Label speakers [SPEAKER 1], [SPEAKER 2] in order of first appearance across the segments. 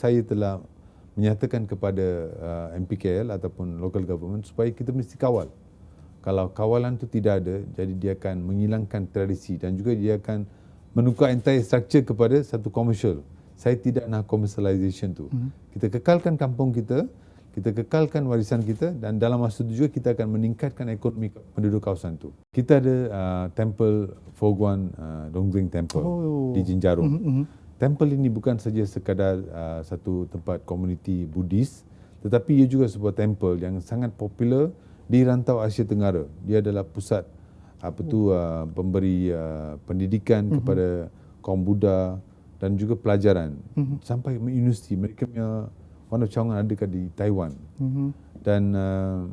[SPEAKER 1] saya telah menyatakan kepada uh, MPKL ataupun local government supaya kita mesti kawal. Kalau kawalan tu tidak ada, jadi dia akan menghilangkan tradisi dan juga dia akan menukar entire structure kepada satu commercial. Saya tidak nak commercialization tu. Hmm. Kita kekalkan kampung kita, kita kekalkan warisan kita dan dalam masa itu juga kita akan meningkatkan ekonomi penduduk kawasan tu. Kita ada uh, temple Foguan uh, Dongzing Temple
[SPEAKER 2] Oh.
[SPEAKER 1] di Jinjarong.
[SPEAKER 2] Mhm.
[SPEAKER 1] Temple ini bukan saja sekadar uh, satu tempat komuniti Buddhis tetapi ia juga sebuah temple yang sangat popular di rantau Asia Tenggara. Dia adalah pusat apa tu uh, pemberi uh, pendidikan mm-hmm. kepada kaum Buddha dan juga pelajaran mm-hmm. sampai universiti mereka punya Wan Chongan ada kat di Taiwan.
[SPEAKER 2] Mhm.
[SPEAKER 1] Dan uh,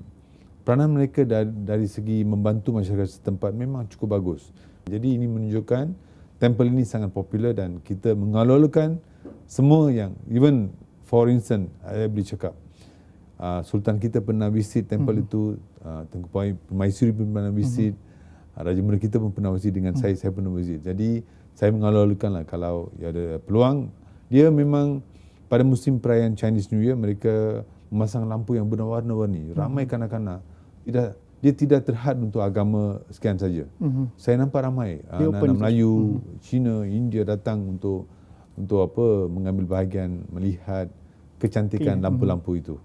[SPEAKER 1] peranan mereka dari, dari segi membantu masyarakat setempat memang cukup bagus. Jadi ini menunjukkan temple ini sangat popular dan kita mengalolakan semua yang even for instance saya boleh cakap uh, Sultan kita pernah visit temple mm-hmm. itu uh, Tengku Pai Permaisuri pun pernah visit mm-hmm. Raja Muda kita pun pernah visit dengan mm-hmm. saya saya pernah visit jadi saya mengalolakan lah kalau ada peluang dia memang pada musim perayaan Chinese New Year mereka memasang lampu yang berwarna-warni ramai kanak-kanak tidak dia tidak terhad untuk agama sekian saja.
[SPEAKER 2] Mhm.
[SPEAKER 1] Saya nampak ramai
[SPEAKER 2] Dia
[SPEAKER 1] anak-anak Melayu, Cina, India datang untuk untuk apa mengambil bahagian melihat kecantikan
[SPEAKER 2] Okay.
[SPEAKER 1] lampu-lampu itu.